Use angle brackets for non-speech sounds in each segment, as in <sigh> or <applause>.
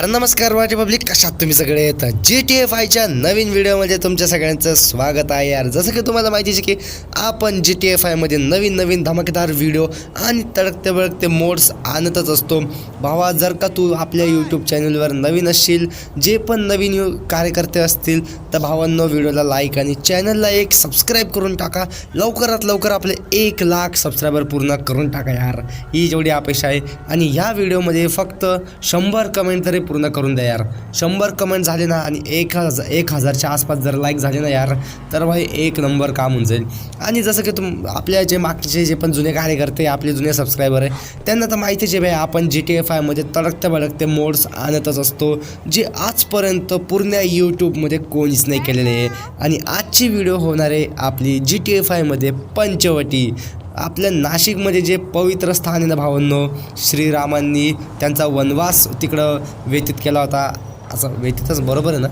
तर नमस्कार वाटे पब्लिक. कशात तुम्ही सगळे? येत जी टी एफ आयच्या नवीन व्हिडिओमध्ये तुमच्या सगळ्यांचं स्वागत आहे यार. जसं की तुम्हाला माहिती आहे की आपण जी टी एफ आयमध्ये नवीन नवीन धमाकेदार व्हिडिओ आणि तडकते बळकते मोड्स आणतच असतो. भावा जर का तू आपल्या यूट्यूब चॅनलवर नवीन असशील जे पण नवीन यू कार्यकर्ते असतील तर भावांनो व्हिडिओला लाईक आणि चॅनलला एक सबस्क्राईब करून टाका. लवकरात लवकर आपले एक लाख सबस्क्रायबर पूर्ण करून टाका यार. ही जेवढी अपेक्षा आहे. आणि ह्या व्हिडिओमध्ये फक्त शंभर कमेंट तरी पूर्ण करून द्या यार. शंभर कमेंट झाले ना आणि एक हजार एक हजारच्या आसपास जर लाईक झाले ना यार तर भाई एक नंबर काम होऊन जाईल. आणि जसं की तुम आपल्या जे मागचे जे पण जुने कार्यकर्ते आपले जुने सबस्क्रायबर आहे त्यांना तर माहितीच आहे भाई आपण जी टी एफ आयमध्ये तडकते भडकते मोड्स आणतच असतो जे आजपर्यंत पूर्ण यूट्यूबमध्ये कोणीच नाही केलेले आहे. आणि आजची व्हिडिओ होणार आहे आपली जी टी एफ आयमध्ये पंचवटी. आपल्या नाशिकमध्ये जे पवित्र स्थान आहे ना भावांनो श्रीरामांनी त्यांचा वनवास तिकडं व्यतीत केला होता. असं व्यतीतच बरोबर आहे ना?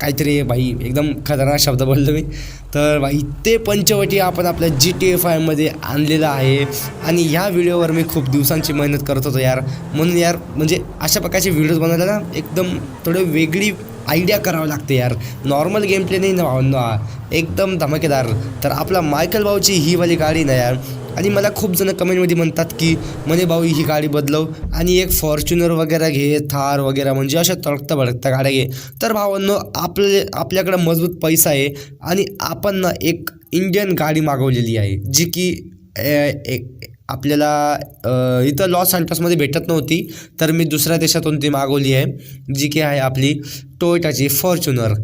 काहीतरी भाई एकदम खतरनाक शब्द बोललो मी. तर भाई ते पंचवटी आपण आपल्या जी टी एफ आयमध्ये आणलेलं आहे. आणि ह्या व्हिडिओवर मी खूप दिवसांची मेहनत करत होतो यार. म्हणून यार म्हणजे अशा प्रकारचे व्हिडिओज बनवायला ना एकदम थोडे वेगळी आयडिया करावं लागते यार. नॉर्मल गेम प्ले नाही ना भावनो एकदम धमाकेदार. तर आपला मायकल भाऊची ही वाली गाडी ना यार. आणि मला खूप जण कमेंटमध्ये म्हणतात की म्हणे भाऊ ही गाडी बदलव. आणि एक फॉर्च्युनर वगैरे घे थार वगैरे म्हणजे अशा तडकता भडकता गाड्या घे. तर भावांनो आपले आपल्याकडं मजबूत पैसा आहे. आणि आपण ना एक इंडियन गाडी मागवलेली आहे जी की एक आपल्याला इथं लॉस सँटोसमध्ये भेटत नव्हती. तर मी दुसऱ्या देशातून ती मागवली आहे जी की आहे आपली टोयोटाची फॉर्च्युनर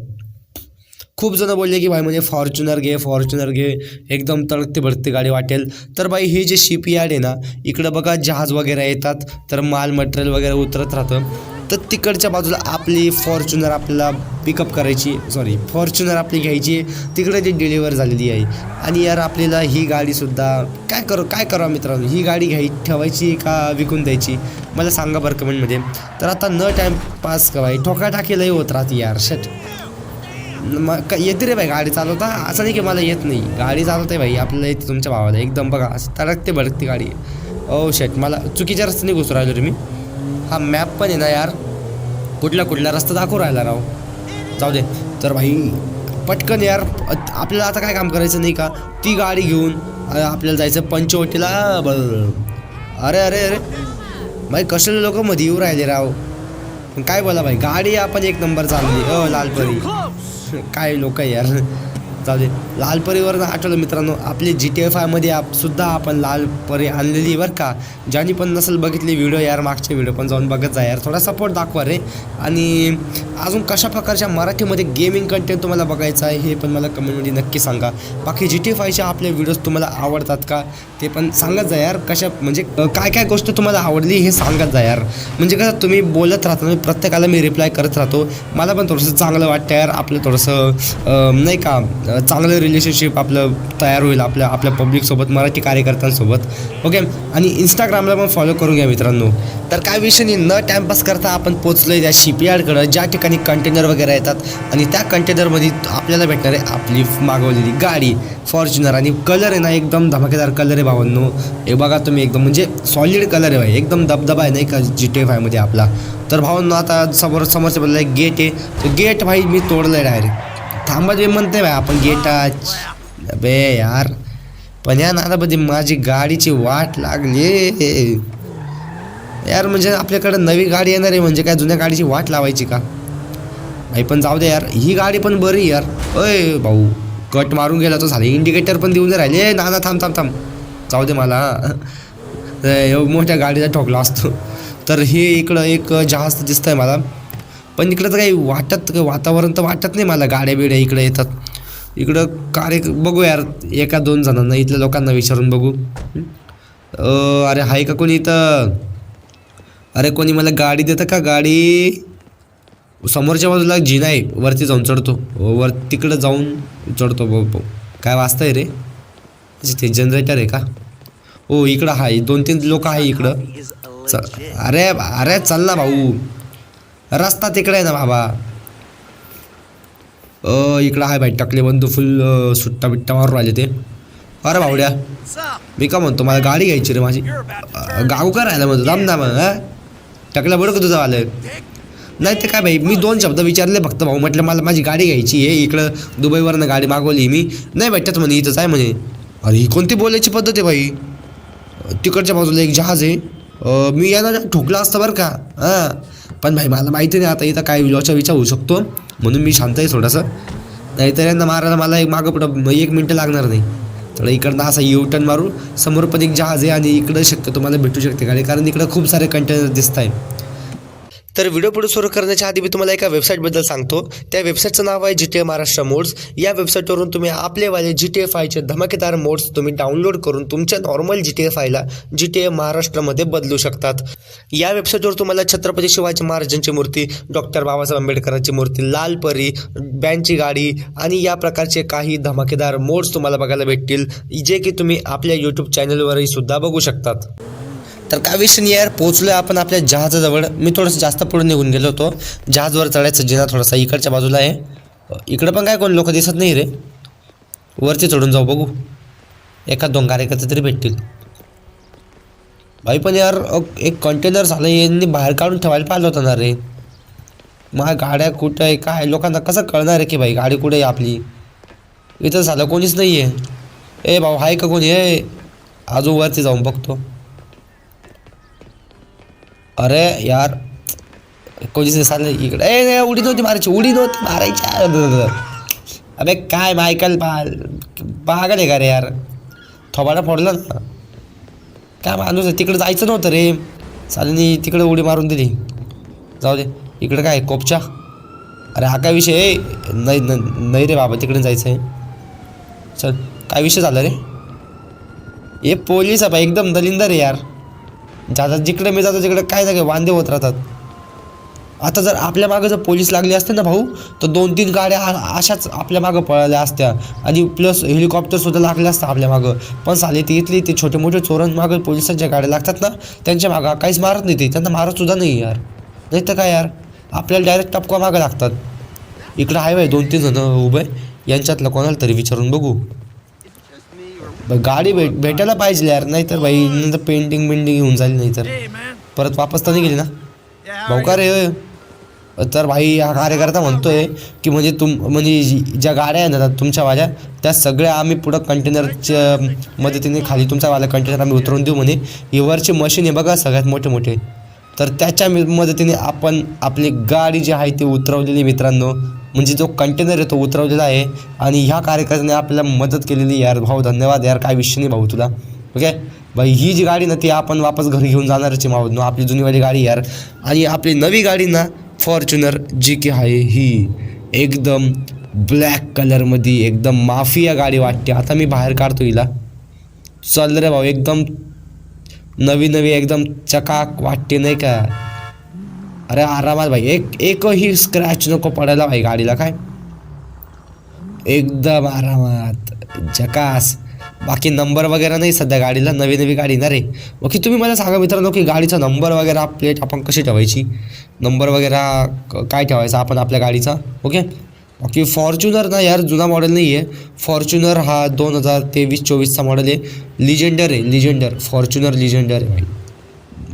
खूप जण बोलले की भाई म्हणजे फॉर्च्युनर घे फॉर्च्युनर घे. एकदम तडकते भडकते गाडी वाटेल. तर भाई हे जे शिपयार्ड आहे ना इकडं बघा जहाज वगैरे येतात तर माल मटेरियल वगैरे उतरत राहतं. तर तिकडच्या बाजूला आपली फॉर्च्युनर आपल्याला पिकअप करायची सॉरी फॉर्च्युनर आपली घ्यायची. तिकडे ती डिलिव्हर झालेली आहे. आणि यार आपल्याला ही गाडीसुद्धा काय करू काय करावं मित्रांनो? ही गाडी घ्याय ठेवायची का विकून द्यायची? मला सांगा बरं कमेंटमध्ये तर आता न टाईमपास पास भाई ठोका टाकेलाही होत राहते यार शट मग येते रे भाई गाडी चालवता? असं नाही की मला येत नाही. गाडी चालवते भाई आपल्याला येते तुमच्या भावाला. एकदम बघा असं तडकते भडकते गाडी. Oh, ओ शेट मला चुकीच्या रस्त्याने घुसू राहिलो रे मी. हा मॅप पण आहे ना यार. कुठला कुठला रस्ता दाखवू राहिला राव. जाऊ दे. तर भाई पटकन यार आपल्याला आता काय काम करायचं नाही का? ती गाडी घेऊन आपल्याला जायचं पंचवटीला. ब- अरे अरे अरे. भाई कसले लोक मध्ये येऊ राहिले राव? काय बोला भाई गाडी आपण एक नंबर चालली अ लालपरी. <laughs> काय लोक आहे यार. जाऊ दे. लालपरीवर आठवलं मित्रांनो आपली जी टी एफ आयमध्ये आप सुद्धा आपण लालपरी आणलेली बरं का. ज्यांनी पण नसेल बघितली व्हिडिओ यार मागचे व्हिडिओ पण जाऊन बघत जा यार. थोडा सपोर्ट दाखवा रे. आणि अजून कशा प्रकारच्या मराठीमध्ये गेमिंग कंटेंट तुम्हाला बघायचं आहे हे पण मला कमेंटमध्ये नक्की सांगा. बाकी जी टी एफ आयच्या आपले व्हिडिओज तुम्हाला आवडतात का ते पण सांगत जा यार. कशा म्हणजे काय काय गोष्ट तुम्हाला आवडली हे सांगत जा यार. म्हणजे कसं तुम्ही बोलत राहता म्हणजे प्रत्येकाला मी रिप्लाय करत राहतो. मला पण थोडंसं चांगलं वाटतं यार. आपलं थोडंसं नाही का चांगलं रिलेशनशिप आपलं तयार होईल आपल्या आपल्या पब्लिकसोबत मराठी कार्यकर्त्यांसोबत. ओके आणि इंस्टाग्रामला पण फॉलो करून घ्या मित्रांनो. तर काय विषय नाही न टाईमपास करता आपण पोचलो आहे त्या शिपयार्डकडं ज्या ठिकाणी कंटेनर वगैरे येतात. आणि त्या कंटेनरमध्ये आपल्याला भेटणार आहे आपली मागवलेली गाडी फॉर्च्युनर आणि कलर आहे ना एकदम धमाकेदार कलर आहे भावांनो. हे बघा तुम्ही एकदम म्हणजे सॉलिड कलर आहे भाई. एकदम दबदबा आहे नाही का जी टी फायमध्ये आयमध्ये आपला. तर भावांनो आता समोर समोरच्या बाजूला एक गेट आहे. तर गेट भाई मी तोडलं आहे डायरेक्ट थांबा जे म्हणते भाई आपण गेटाच बे यार पण या नादामध्ये माझी गाडीची वाट लागली. यार म्हणजे आपल्याकडं नवी गाडी येणार आहे म्हणजे काय जुन्या गाडीची वाट लावायची का? भाई पण जाऊ दे यार ही गाडी पण बरी यार. अय भाऊ कट मारून गेला तो झाले इंडिकेटर पण देऊन राहिले. नाना थांब थांब थांब. जाऊ दे मला. मोठ्या गाडीचा ठोकला असतो. तर हे इकडं एक जहाज दिसतं आहे मला. पण इकडं तर काही वाटत काही वातावरण तर वाटत नाही मला. गाड्या बिड्या इकडे येतात. इकडं कार्य बघू यार एका दोन जणांना इथल्या लोकांना विचारून बघू. अरे हाय का कोणी इथं? अरे कोणी मला गाडी देतं का? गाडी? समोरच्या बाजूला जिना आहे वरती जाऊन चढतो. हो, वर तिकडं जाऊन चढतो भाऊ भाऊ काय वाचतंय रे? अच्छा, ते जनरेटर आहे का? हो इकडं आहे दोन तीन लोक आहे इकडं. च अरे अरे चल ना भाऊ. रस्ता तिकडे आहे ना बाबा. इकडं आहे भाई टकले बंधू फुल सुट्टा बिट्टा मारून राहिले ते. अरे भावड्या मी का म्हणतो मला गाडी घ्यायची रे माझी. गाऊ का राहिला म्हणतो दाम दाम हा? बरं का तुझं आलं. नाही ते काय भाई मी दोन शब्द विचारले फक्त भाऊ म्हटलं मला माझी गाडी घ्यायची आहे इकडं दुबईवरनं गाडी मागवली मी. नाही भेटत म्हणे इथंच आहे म्हणे. अरे ही कोणती बोलायची पद्धत आहे भाई तिकडच्या बाजूला एक जहाज आहे. मी याला ठोकला असतं बरं का हां? पण भाई मला माहिती नाही आता इथं काय विचार विचार होऊ शकतो. म्हणून मी शांत आहे थोडंसं. नाहीतर यांना मारायला मला एक मागं पुढं एक मिनटं लागणार नाही. तर इकडनं असा यू टर्न मारू. समोर पण एक जहाज आहे आणि इकडं शक्य तुम्हाला भेटू शकते. गाडी कारण इकडं खूप सारे कंटेनर दिसत आहे तर व्हिडिओ पुढे सुरू करण्याच्या आधी मी तुम्हाला एका वेबसाईटबद्दल सांगतो. त्या वेबसाईटचं नाव आहे G T A Maharashtra mods या वेबसाईटवरून तुम्ही आपलेवाले जी टी ए फायचे धमाकेदार मोड्स तुम्ही डाउनलोड करून तुमच्या नॉर्मल जी टी ए फायला जी टी ए महाराष्ट्रामध्ये बदलू शकतात. या वेबसाईटवर तुम्हाला छत्रपती शिवाजी महाराजांची मूर्ती डॉक्टर बाबासाहेब आंबेडकरांची मूर्ती लाल परी बँडची गाडी आणि या प्रकारचे काही धमाकेदार मोड्स तुम्हाला बघायला भेटतील जे की तुम्ही आपल्या यूट्यूब चॅनलवरही सुद्धा बघू शकतात. तर काय विषय नाही यार पोचलो आपण आपल्या जहाजाजवळ. मी थोडंसं जास्त पुढे निघून गेलो होतो. जहाजवर चढायचं जिना थोडासा इकडच्या बाजूला आहे. इकडं पण काय कोण लोक दिसत नाही रे. वरती चढून जाऊ बघू. एका दोन कार्यकर्ते तरी भेटतील. भाई पण यार एक कंटेनर झालं यांनी बाहेर काढून ठेवायला पाहिलं होतं ना रे. मग गाड्या कुठं आहे काय लोकांना कसं कळणार आहे की भाई गाडी कुठे आहे आपली? इथं झालं कोणीच नाही आहे ए भाऊ आहे का कोणी? ए अजून वरती जाऊन बघतो. अरे यार कोणीच नाही इकडं इकडे. ए उडी नव्हती मारायची उडी नव्हती मारायची. अरे काय मायकल पाल पागल आहे का रे यार? थोबाडा फोडला ना. काय माणूस आहे तिकडे जायचं नव्हतं रे. चालेल तिकडे उडी मारून दिली. जाऊ दे इकडे काय कोपच्या अरे हा काय विषय नाही न- नाही रे बाबा तिकडे जायचं आहे. चल काय विषय झाला रे? हे पोलीस आहे बा एकदम दलिंदर आहे यार. जाता जिकडे मी जातो तिकडे काय ना वांदे होत राहतात. आता जर आपल्या मागं जर पोलीस लागले असते ना भाऊ तर दोन तीन गाड्या अशाच आपल्या मागं पळाल्या असत्या. आणि प्लस हेलिकॉप्टरसुद्धा लागले असतं आपल्या मागं. पण साले ते इथले ते छोटे मोठे चोरांमागं पोलिसांच्या गाड्या लागतात ना त्यांच्या मागं काहीच मारत नाही ते. त्यांना मारतसुद्धा नाही यार. नाही तर काय यार? आपल्याला डायरेक्ट टपका मागं लागतात. इकडं आहे बाई दोन तीन जणं उभे यांच्यातलं कोणाला तरी विचारून बघू. गाडी भेट भेटायला पाहिजे यार नाही तर बाई नंतर पेंटिंग बिंटिंग घेऊन जाईल नाही तर परत वापस तर नाही गेली ना? भाऊ का रे तर भाई हा कार्यकर्ता म्हणतोय की म्हणजे तुम म्हणजे ज्या गाड्या आहेत ना तुमच्या वाल्या त्या सगळ्या आम्ही पुढं कंटेनरच्या मदतीने खाली तुमचा वाला कंटेनर आम्ही उतरवून देऊ म्हणे. ही वरची मशीन आहे बघा सगळ्यात मोठे मोठे तर त्याच्या मदतीने आपण आपली गाडी जी आहे ती उतरवलेली मित्रांनो. म्हणजे जो कंटेनर आहे तो उतरवलेला आहे. आणि ह्या कार्यकर्त्याने आपल्याला मदत केलेली यार. भाऊ धन्यवाद यार. काय विषय नाही भाऊ तुला. ओके भाई ही जी गाडी ना ती आपण वापस घरी घेऊन जाणारच आहे आपली जुनीवाली गाडी यार. आणि आपली नवी गाडी ना फॉर्च्युनर जी की आहे ही एकदम ब्लॅक कलरमध्ये एकदम माफिया गाडी वाटते. आता मी बाहेर काढतो हिला. चल रे भाऊ एकदम नवी नवी एकदम चकाक वाटते नाही का? अरे आरामात भाई एक एकही स्क्रॅच नको पडायला भाई गाडीला काय? एकदम आरामात जकास बाकी नंबर वगैरे नाही सध्या गाडीला नवी नवी गाडी ना रे ओके तुम्ही मला सांगा मित्रांनो की गाडीचा नंबर वगैरे प्लेट आपण कशी ठेवायची? नंबर वगैरे क- काय ठेवायचा आपण आपल्या गाडीचा? ओके? बाकी फॉर्च्युनर ना यार जुना मॉडेल नाही आहे फॉर्च्युनर हा दोन हजार तेवीस चोवीसचा मॉडेल आहे. लिजेंडर आहे लिजेंडर फॉर्च्युनर लिजेंडर आहे. भाई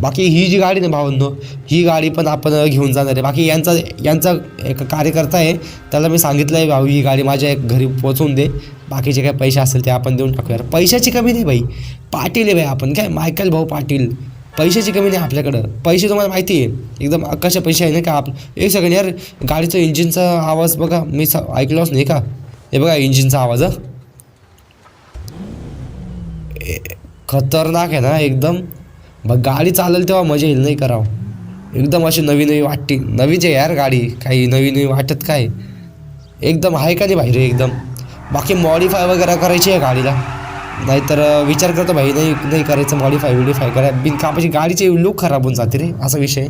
बाकी ही जी गाडी ना भावांनो ही गाडी पण आपण घेऊन जाणार आहे. बाकी यांचा यांचा एक कार्यकर्ता आहे. त्याला मी सांगितलं आहे भाऊ ही गाडी माझ्या एक घरी पोचवून दे. बाकीचे काय पैसे असेल ते आपण देऊन टाकूया पैशाची कमी नाही भाई. पाटील आहे भाई आपण. काय? मायकल भाऊ पाटील. पैशाची कमी नाही आपल्याकडं. पैसे तुम्हाला माहिती आहे. एकदम कशा पैसे आहे ना का? आप एक सेकंड यार गाडीचं इंजिनचा आवाज बघा. मी स- ऐकलोच नाही का? हे बघा इंजिनचा आवाज ए- खतरनाक आहे ना एकदम. बघ गाडी चालेल तेव्हा मजा येईल नाही करावं एकदम अशी नवी नवी वाटते. नवीच आहे यार गाडी. काही नवी नवी वाटत काय? एकदम आहे का नाही भाई रे एकदम? बाकी मॉडिफाय वगैरे करायची आहे गाडीला. नाहीतर विचार करतो भाई नाही नाही करायचं मॉडिफाय विडीफाय करा. बिनकामाची म्हणजे गाडीची लुक खराब होऊन जाते रे असा विषय.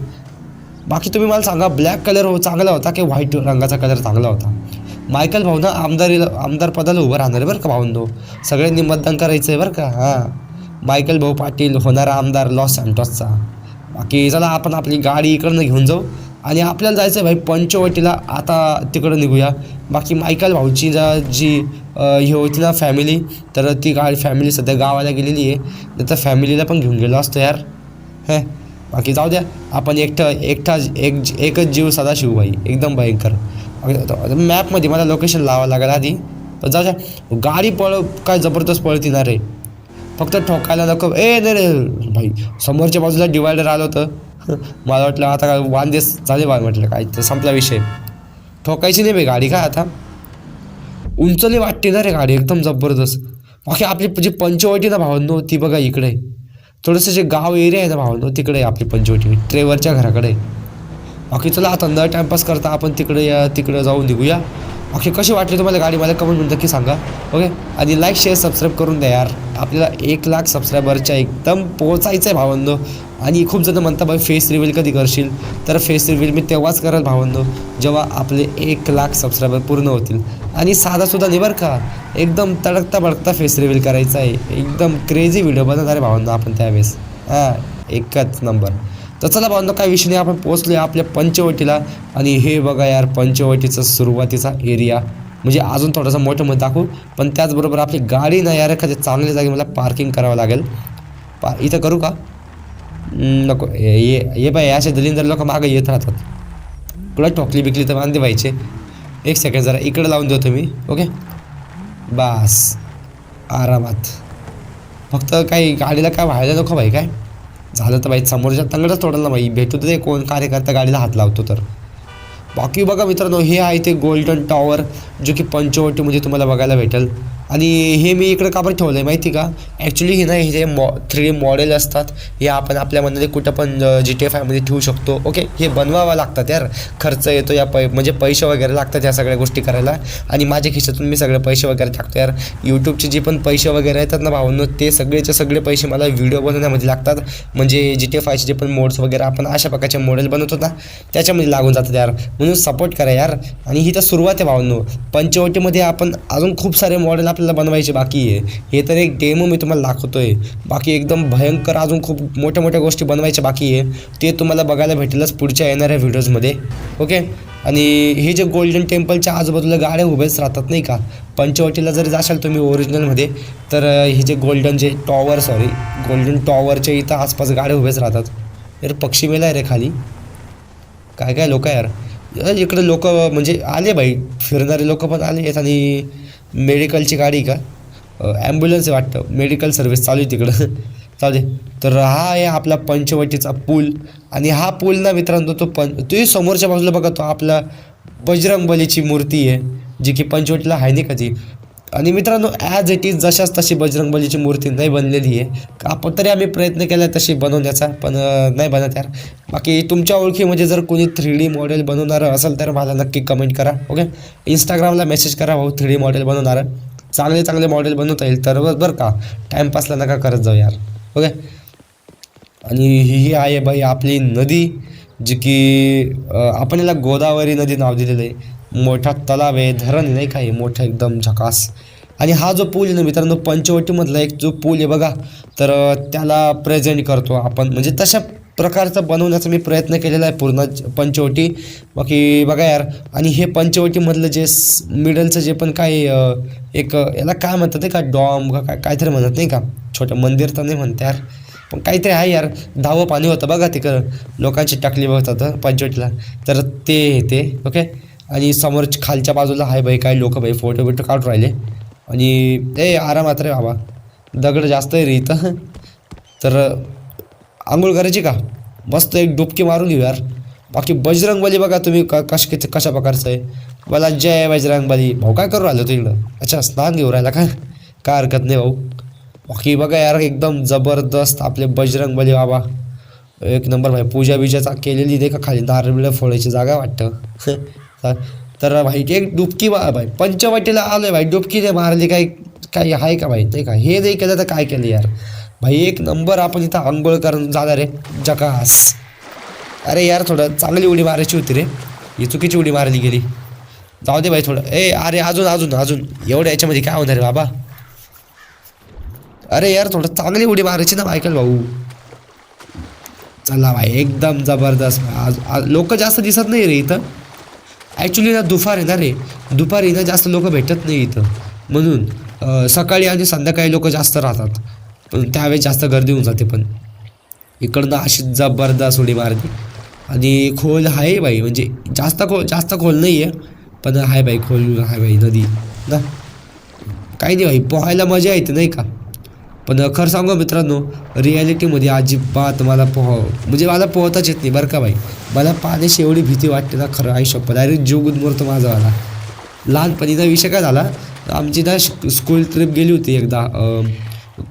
बाकी तुम्ही मला सांगा ब्लॅक कलर हो चांगला होता की व्हाईट रंगाचा कलर चांगला होता? मायकल भाऊ ना आमदारीला आमदार पदाला उभं राहणार आहे बरं का भाऊंदो सगळ्यांनी मतदान करायचं आहे बरं का? हां. मायकल भाऊ पाटील होणारा आमदार लॉस सॅन्टॉसचा बाकी चला आपण आपली गाडी इकडनं घेऊन जाऊ. आणि आपल्याला जायचं आहे भाई पंचवटीला. आता तिकडं निघूया. बाकी मायकल भाऊची जा जी हे ही होती ना फॅमिली तर ती गाडी फॅमिली सध्या गावाला गेलेली आहे. तर फॅमिलीला पण घेऊन गेलो असतो यार. हे बाकी जाऊ द्या. आपण एकटं एकटा एक एकच जीव सदाशिव भाई. एकदम भयंकर. मॅपमध्ये मला लोकेशन लावावं लागेल आधी. पण जाऊ द्या. गाडी पळ काय जबरदस्त पळती ना रे. फक्त ठोकायला नको. ए नाही रे भाई समोरच्या बाजूला डिवायडर आलं होतं. मला वाटलं आता काय वांदेच झाले बा म्हटलं काय तर संपला विषय. ठोकायची नाही बे गाडी काय आता? उंचली वाटते ना रे गाडी एकदम जबरदस्त. बाकी आपली जी पंचवटी ना भावांनो ती बघा इकडे. थोडंसं जे गाव एरिया आहे ना भावांनो तिकडे आहे आपली पंचवटी ट्रेवरच्या घराकडे. बाकी चला आता न टाइमपास करता आपण तिकडे या तिकडे जाऊन निघूया. बाकी कशी वाटली तुम्हाला गाडी? मला कमेंट नक्की सांगा. ओके आणि लाईक शेअर सबस्क्राईब करून द्या यार. आपल्याला एक लाख सबस्क्रायबरच्या एकदम पोहोचायचं आहे भावंदो आणि खूप जण म्हणता भाई फेस रिव्हील कधी करशील? तर फेस रिव्हील मी तेव्हाच करेल भावंदो जेव्हा आपले एक लाख सबस्क्रायबर पूर्ण होतील. आणि साधासुद्धा नाही बरं का? एकदम तडकता बडकता फेस रिव्हील करायचा आहे एकदम क्रेझी व्हिडिओ बनवणार आहे भावंदो आपण त्यावेळेस. हां एकच नंबर तर चला बांधव काय विषय नाही आपण पोहोचलो आपल्या पंचवटीला. आणि हे बघा यार पंचवटीचा सुरुवातीचा एरिया म्हणजे अजून थोडंसं मोठं मध्ये दाखवू. पण त्याचबरोबर आपली गाडी ना यार एखाद्या चांगल्या जागी मला पार्किंग करावं लागेल. पा इथं करू का? नको ये ये बाय असे दलिंदर लोक मागं येत राहतात. कुठं ठोकली बिकली तर वांदे व्हायचे. एक सेकंड जरा इकडे लावून देतो मी ओके बास. आरामात. फक्त काही गाडीला काय व्हायला नको भाई काय? झालं तर बाई समोरच्या तंगडच तोडलं ना बाई. भेटू तर ते कोण कार्यकर्ता गाडीला हात लावतो तर. बाकी बघा मित्रांनो हे आहे ते गोल्डन टॉवर जो की पंचवटीमध्ये म्हणजे तुम्हाला बघायला भेटेल. आणि हे मी इकडं का बरं ठेवलं आहे माहिती का? ॲक्च्युली हे ना हे जे मॉ थ्री डी मॉडेल असतात हे आपण आपल्यामध्ये कुठं पण जी टी एफ आयमध्ये ठेवू शकतो. ओके हे बनवावं लागतात यार. खर्च येतो या पै म्हणजे पैसे वगैरे लागतात या सगळ्या गोष्टी करायला. आणि माझ्या खिशातून मी सगळे पैसे वगैरे टाकतो यार. यूट्यूबचे जे पण पैसे वगैरे येतात ना भावनो ते सगळेचे सगळे पैसे मला व्हिडिओ बनवण्यामध्ये लागतात. म्हणजे जी टी एफ आयचे जे पण मोड्स वगैरे आपण अशा प्रकारचे मॉडेल बनवतो ना त्याच्यामध्ये लागून जातात यार. म्हणून सपोर्ट करा यार. आणि ही तर सुरुवात आहे भावनो. पंचवटीमध्ये आपण अजून खूप सारे मॉडेल आपल्याला बनवायची बाकी आहे. हे तर एक डेमो मी तुम्हाला दाखवतोय. बाकी एकदम भयंकर अजून खूप मोठ्या मोठ्या गोष्टी बनवायच्या बाकी आहे. ते तुम्हाला बघायला भेटेलच पुढच्या येणाऱ्या व्हिडिओजमध्ये ओके आणि हे जे गोल्डन टेम्पलच्या आजूबाजूला गाड्या उभेच राहतात नाही का? पंचवटीला जर जाशाल तुम्ही ओरिजिनलमध्ये तर हे जे गोल्डन जे टॉवर सॉरी गोल्डन टॉवरच्या इथं आसपास गाड्या उभेच राहतात. यार पक्षी मेला आहे रे खाली. काय काय लोक यार? इकडे लोक म्हणजे आले बाई फिरणारे लोक पण आले आहेत आणि मेडिकलची गाडी का? ॲम्ब्युलन्स आहे वाटतं. मेडिकल सर्व्हिस चालू आहे तिकडं. <laughs> चालू दे. तर हा आहे आपला पंचवटीचा पूल. आणि हा पूल ना मित्रांनो तो पं तोही समोरच्या बाजूला बघा तो आपला बजरंग बलीची मूर्ती आहे जी की पंचवटीला आहे नाही का ती. आणि मित्रांनो ॲज इट इज जशाच तशी बजरंग बलीची मूर्ती नाही बनलेली आहे. आपण तरी आम्ही प्रयत्न केला तशी बनवण्याचा पण नाही बनत यार. बाकी तुमच्या ओळखीमध्ये जर कोणी थ्री डी मॉडेल बनवणारं असेल तर मला नक्की कमेंट करा ओके इंस्टाग्रामला मेसेज करा भाऊ थ्री डी मॉडेल बनवणारं. चांगले चांगले मॉडेल बनवता येईल तर बरं का? टाईमपासला नका करत जाऊ यार ओके आणि ही ही आहे बाई आपली नदी जी की आपण याला गोदावरी नदी नाव दिलेलं आहे. मोठा तलाव आहे धरण आहे, नाही का हे मोठं एकदम झकास. आणि हा जो पूल आहे ना मित्रांनो पंचवटीमधला एक जो पूल आहे बघा तर त्याला प्रेझेंट करतो आपण. म्हणजे तशा प्रकारचा बनवण्याचा मी प्रयत्न केलेला आहे पूर्ण पंचवटी. बाकी बघा यार आणि हे पंचवटीमधलं जे मिडलचं जे पण काय एक याला काय म्हणतात नाही का डॉम का काय काहीतरी म्हणत नाही का? छोटं मंदिर तर नाही म्हणते यार. पण काहीतरी आहे यार धावं पाणी होतं बघा तिकडं. लोकांची टाकली होतात पंचवटीला. तर ते ते ओके आणि समोर खालच्या बाजूला आहे बाई काय लोक बाई फोटो बिटो काढून राहिले. आणि ए आरामात रे बाबा. दगड जास्त आहे रे इथं. तर आंघोळ करायची का? मस्त एक डुबकी मारून घेऊ यार. बाकी बजरंगबली बघा तुम्ही क कश कशा प्रकारचं आहे. मला जय बजरंगबली. भाऊ काय करू राहिलो तू इकडं? अच्छा स्नान घेऊ राहिला का? काय हरकत नाही भाऊ. बाकी बघा यार एकदम जबरदस्त आपले बजरंगबली बाबा. एक नंबर भाई पूजा बिजाचा केलेली नाही का? खाली नारळ फोडायची जागा वाटतं. तर भाई एक डुबकी मार भाई पंचवटीला आलोय भाई डुबकी नाही मारली काही काही आहे का भाई? नाही का? हे नाही केलं तर काय केलं यार? भाई एक नंबर आपण इथं आंघोळ करून जाणार आहे जकास. अरे यार थोडं चांगली उडी मारायची होती रे. ही चुकीची उडी मारली गेली. जाऊ दे भाई थोडं. ए अरे अजून अजून अजून. एवढ्या याच्यामध्ये काय होणार रे बाबा? अरे यार थोडं चांगली उडी मारायची ना मायकल भाऊ. चला भाई एकदम जबरदस्त. आज लोक जास्त दिसत नाही रे इथं. ॲक्च्युली ना दुपार आहे ना रे. दुपारी ना जास्त लोक भेटत नाही इथं. म्हणून सकाळी आणि संध्याकाळी लोक जास्त राहतात. पण त्यावेळेस जास्त गर्दी होऊन जाते पण. इकडनं अशी जबरदस्त उडी मारली आणि खोल आहे बाई म्हणजे जास्त खोल जास्त खोल नाही आहे पण आहे बाई खोल आहे बाई नदी. ना. काही नाही बाई पोहायला मजा येते नाही का? पण खरं सांगू मित्रांनो रियालिटीमध्ये अजिबात मला पोह म्हणजे मला पोहताच येत नाही बरं का भाई मला पाण्याची एवढी भीती वाटते ना खरं आयुष्यात. डायरेक्ट जीव गुदमरतो आला लहानपणीचा विषय काय झाला आमची ना स्कूल ट्रिप गेली होती एकदा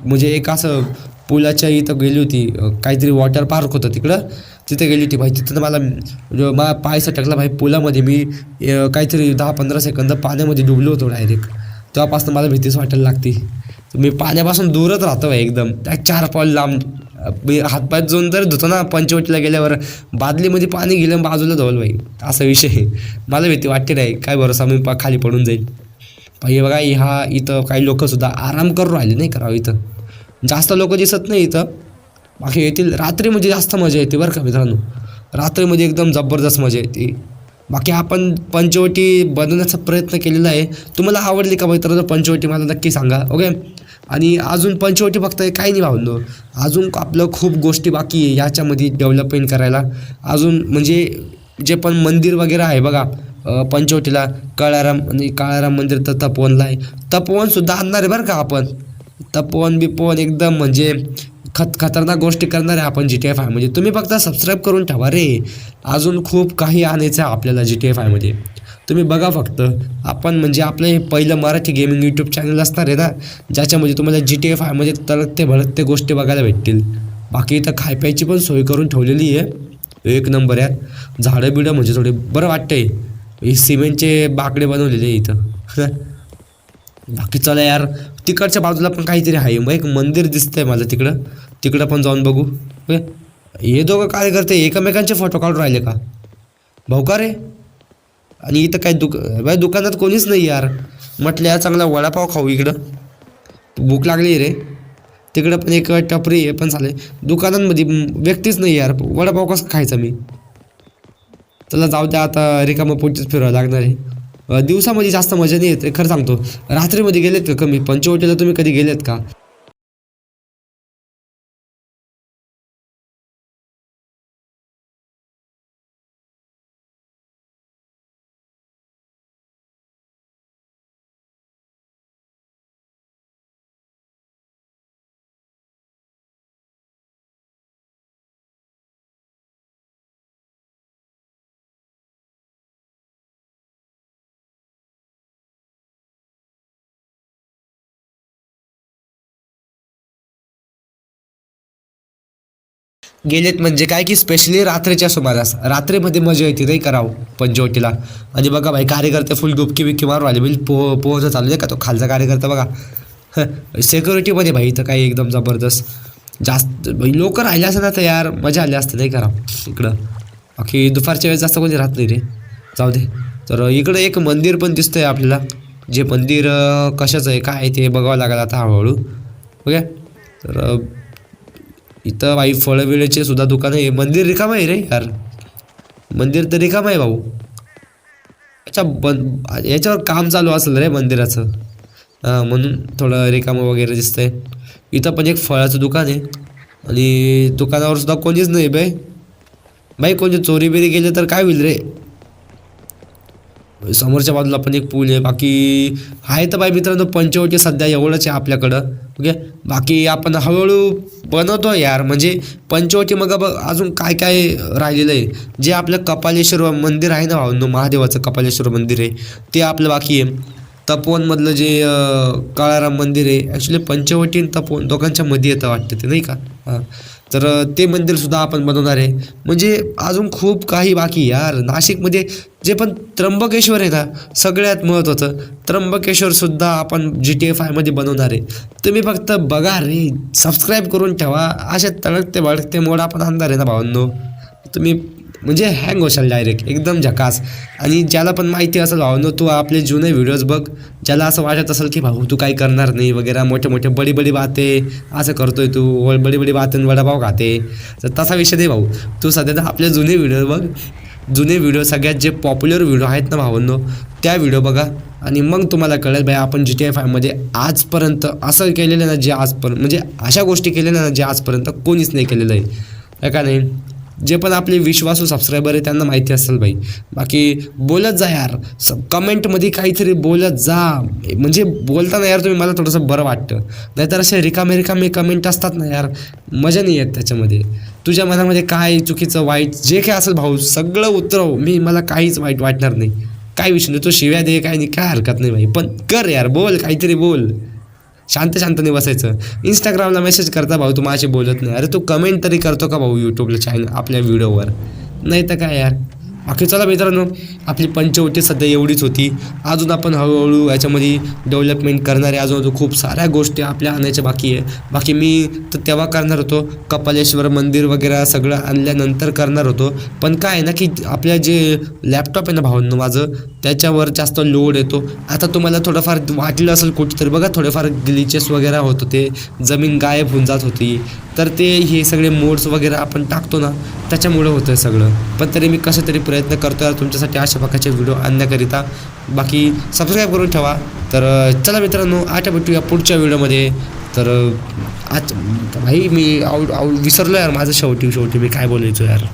म्हणजे एक असं पुलाच्या इथं गेली होती काहीतरी वॉटर पार्क होतं तिकडं. तिथे गेली होती भाई तिथं मला म्हणजे मला पाय सटकला भाई पुलामध्ये. मी काहीतरी दहा पंधरा सेकंद पाण्यामध्ये डुबलो होतो डायरेक्ट तेव्हापासून मला भीतीच वाटायला लागते. मी पाण्यापासून दूरच राहतो भाई एकदम. त्या चार पाऊल लांब मी हातपाय जाऊन जर धुतो ना पंचवटीला गेल्यावर बादलीमध्ये पाणी गेलं बाजूला धवल बाई. असा विषय आहे. मला भीती वाटते नाही. काय भरोसा? मी पा खाली पडून जाईल हे बघा ह्या इथं काही लोकंसुद्धा आराम करून राहिले नाही करावं इथं? जास्त लोक दिसत नाही इथं. बाकी येतील रात्रीमध्ये म्हणजे जास्त मजा येते बरं का मित्रांनो. रात्रीमध्ये म्हणजे एकदम जबरदस्त मजा येते. बाकी आपण पंचवटी बनवण्याचा प्रयत्न केलेला आहे. तुम्हाला आवडली का मित्रांनो पंचवटी? मला नक्की सांगा ओके आणि अजून पंचवटी फक्त काही नाही भावनो. अजून आपलं खूप गोष्टी बाकी आहे याच्यामध्ये डेव्हलपमेंट करायला. अजून म्हणजे जे पण मंदिर वगैरे आहे बघा पंचवटीला काळाराम आणि काळाराम मंदिर तर तपोवनला आहे. तपोवनसुद्धा आणणार आहे बरं का आपण? तपोवन बिपोवन एकदम म्हणजे खत खतरनाक गोष्टी करणार आहे आपण जी टी एफ आयमध्ये तुम्ही फक्त सबस्क्राईब करून ठेवा रे. अजून खूप काही आणायचं आहे आपल्याला जी टी एफ आयमध्ये तुम्ही बघा फक्त. आपण म्हणजे आपलं हे पहिलं मराठी गेमिंग यूट्यूब चॅनल असणार आहे ना ज्याच्यामध्ये तुम्हाला जी टी एफ आयमध्ये तळकते भडकते गोष्टी बघायला भेटतील. बाकी इथं खाय प्यायची पण सोय करून ठेवलेली आहे. एक नंबर आहे झाडं बिडं म्हणजे थोडे बरं वाटतंय. हे सिमेंटचे बाकडे बनवलेले आहे इथं. <laughs> बाकी चला यार. तिकडच्या बाजूला पण काहीतरी आहे. मग एक मंदिर दिसतंय मला तिकडं. तिकडं पण जाऊन बघू. ओके हे दोघं काय करते? एकमेकांचे फोटो काढून राहिले का? भाऊ का रे? आणि इथं काय दुक बाय दुकानात कोणीच नाही यार. म्हटलं यार चांगला वडापाव खाऊ इकडं. भूक लागली रे. तिकडं पण एक टपरी आहे पण चालेल दुकानांमध्ये व्यक्तीच नाही यार. वडापाव कसं खायचा मी? चला जाऊ द्या आता रिकामं पोटीच फिरावं लागणार आहे. दिवसामध्ये जास्त मजा नाही येते खरं सांगतो. रात्रीमध्ये गेलेत का कमी? पंचवटीला तुम्ही कधी गेलेत का? गेलेत म्हणजे काय की स्पेशली रात्रीच्या सुमारास. रात्रीमध्ये मजा येते नाही करावं पंचवटीला. म्हणजे बघा भाई कार्यकर्ते फुल डुबकी बिबकी मारून आले. बिल पो पोहचं चालू आहे का तो? खालचा कार्यकर्ता बघा. सिक्युरिटीमध्ये भाई इथं काही एकदम जबरदस्त. जास्त भाई लोक राहिले असतात ना यार. मजा आली असते नाही करावं इकडं. बाकी दुपारच्या वेळेस जास्त कोणी राहत नाही रे. जाऊ दे. तर इकडं एक मंदिर पण दिसतंय आपल्याला. जे मंदिर कशाचं आहे काय आहे ते बघावं लागेल आता हळूहळू. ओके? तर इथं बाई फळं बिळेचे सुद्धा दुकान आहे. मंदिर रिकाम आहे रे यार. मंदिर तर रिकाम आहे भाऊ. अच्छा बन याच्यावर काम चालू असेल रे मंदिराचं. हां म्हणून थोडं रिकामं वगैरे दिसतंय. इथं पण एक फळाचं दुकान आहे. आणि दुकानावर सुद्धा कोणीच नाही बाई. बाई कोणी चोरी बिरी गेले तर काय होईल रे? समोरच्या बाजूला पण एक पूल आहे. बाकी आहे तर बाई मित्रांनो पंचवटी सध्या एवढंच आहे आपल्याकडं. ओके? बाकी आपण हळूहळू बनवतो यार. म्हणजे पंचवटी मग बघ अजून काय काय राहिलेलं आहे? जे आपलं कपालेश्वर मंदिर आहे ना भाऊ महादेवाचं कपालेश्वर मंदिर आहे ते आपलं बाकी आहे. तपोवनमधलं जे काळाराम मंदिर आहे. ॲक्च्युली पंचवटी आणि तपोवन दोघांच्या मध्ये येतं वाटतं ते नाही का? हां. तर ते मंदिरसुद्धा आपण बनवणार आहे. म्हणजे अजून खूप काही बाकी यार. नाशिकमध्ये जे पण त्र्यंबकेश्वर आहे ना सगळ्यात महत्त्वाचं त्र्यंबकेश्वरसुद्धा आपण जी टी एफ आयमध्ये बनवणार आहे. तुम्ही फक्त बघा रे. सबस्क्राईब करून ठेवा. असे तळकते बळकते मोड आपण आणणार आहे ना भावांनो. तुम्ही म्हणजे हँग होशाल डायरेक्ट एकदम झकास. आणि ज्याला पण माहिती असेल भावनो तू आपले जुने व्हिडिओज बघ. ज्याला असं वाटत असेल की भाऊ तू काही करणार नाही वगैरे मोठे मोठे बडी बडी बाते असं करतोय तू व- बडी बडी बातें वडापाव खाते. तर तसा विषय नाही भाऊ. तू सध्या तर आपले जुने व्हिडिओ बघ. जुने व्हिडिओ सगळ्यात जे पॉप्युलर व्हिडिओ आहेत ना भावांनो त्या व्हिडिओ बघा. आणि मग तुम्हाला कळेल बाई आपण जी टी एफ आयमध्ये आजपर्यंत असं केलेलं ना जे आजपर्यंत म्हणजे अशा गोष्टी केलेल्या ना जे आजपर्यंत कोणीच नाही केलेलं आहे. आहे का नाही? जे पण आपले विश्वासू सबस्क्रायबर आहे त्यांना माहिती असेल भाई. बाकी बोलत जा यार. स कमेंटमध्ये काहीतरी बोलत जा. म्हणजे बोलताना यार तुम्ही मला थोडंसं बरं वाटतं. नाहीतर असे रिकामे रिकामे कमेंट असतात ना यार. मजा नाही येत त्याच्यामध्ये. तुझ्या मनामध्ये काय चुकीचं वाईट जे काय असेल भाऊ सगळं उतरव. मी मला काहीच वाईट वाटणार नाही. काय विषय नाही तो शिव्या दे काय नाही काय हरकत नाही भाई. पण कर यार बोल काहीतरी बोल. शांत शांतने बसायचं. इंस्टाग्रामला मेसेज करता भाऊ तू माझ्याशी बोलत नाही. अरे तू कमेंट तरी करतो का भाऊ यूट्यूबला चॅनल आपल्या व्हिडिओवर नाही तर काय यार? बाकी चला मित्रांनो आपली पंचवटी सध्या एवढीच होती. अजून आपण हळूहळू याच्यामध्ये डेव्हलपमेंट करणारे अजून अजून खूप साऱ्या गोष्टी आपल्या आणायच्या बाकी आहे. बाकी मी तर तेव्हा करणार होतो. कपालेश्वर मंदिर वगैरे सगळं आणल्यानंतर करणार होतो. पण काय आहे ना की आपल्या जे लॅपटॉप आहे ना भावांनो माझं त्याच्यावर जास्त लोड येतो. आता तुम्हाला थोडंफार वाटलं असेल कुठेतरी बघा थोडेफार ग्लिचेस वगैरे होत होते. जमीन गायब होऊन जात होती. तर ते हे सगळे मोड्स वगैरे आपण टाकतो ना त्याच्यामुळं होतं सगळं. पण तरी मी कसं तरी प्रयत्न प्रयत्न करतो यार तुमच्यासाठी अशा प्रकारचे व्हिडिओ आणण्याकरिता. बाकी सबस्क्राईब करून ठेवा. तर चला मित्रांनो आता भेटूया पुढच्या व्हिडिओमध्ये. तर आज भाई मी आऊ आव विसरलो यार माझं शेवटी शेवटी मी काय बोलायचो यार.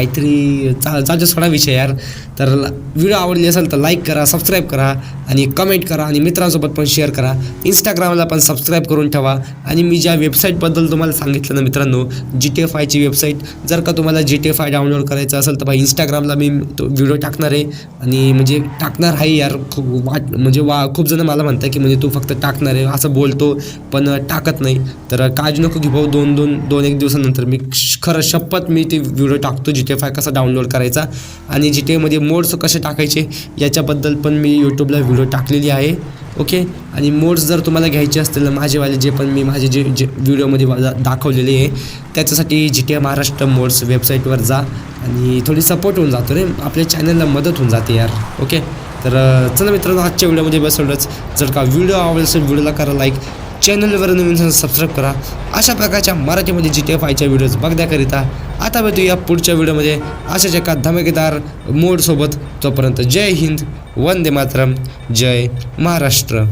काहीतरी चा चालतो सोडा विषय यार. तर व्हिडिओ आवडली असेल तर लाईक करा सबस्क्राईब करा आणि कमेंट करा आणि मित्रांसोबत पण शेअर करा. इंस्टाग्रामला पण सबस्क्राईब करून ठेवा. आणि मी ज्या वेबसाईटबद्दल तुम्हाला सांगितलं ना मित्रांनो जी टी एफ आयची वेबसाईट जर का तुम्हाला G T F I download करायचं असेल तर भाई इंस्टाग्रामला मी तो व्हिडिओ टाकणार आहे. आणि म्हणजे टाकणार आहे यार खूप वाट म्हणजे वा खूप जण मला म्हणतात की म्हणजे तू फक्त टाकणार आहे असं बोलतो पण टाकत नाही. तर काळजी नको की भाऊ दोन दोन दोन एक दिवसानंतर मी खरं शपथ मी ते व्हिडिओ टाकतो जी टी फाय कसा डाउनलोड करायचा आणि जी टी एमध्ये मोड्स कसे टाकायचे याच्याबद्दल पण मी यूट्यूबला व्हिडिओ टाकलेली आहे. ओके आणि मोड्स जर तुम्हाला घ्यायचे असतील माझेवाले जे पण मी माझे जे जे व्हिडिओमध्ये दाखवलेले आहे त्याच्यासाठी G T A Maharashtra mods वेबसाईटवर जा आणि थोडी सपोर्ट होऊन जातो रे. आपल्या चॅनलला मदत होऊन जाते यार. ओके तर चला मित्रांनो आजच्या व्हिडिओमध्ये बसवलंच जर का व्हिडिओ आवडेल असेल व्हिडिओला करा लाईक चॅनलवर नवीन सबस्क्राईब करा. अशा प्रकारच्या मराठीमध्ये जी टी एफ आयच्या व्हिडिओज बघण्याकरिता आता भेटूया पुढच्या व्हिडिओमध्ये अशाच एका धमाकेदार मोडसोबत तोपर्यंत जय हिंद वंदे मातरम जय महाराष्ट्र.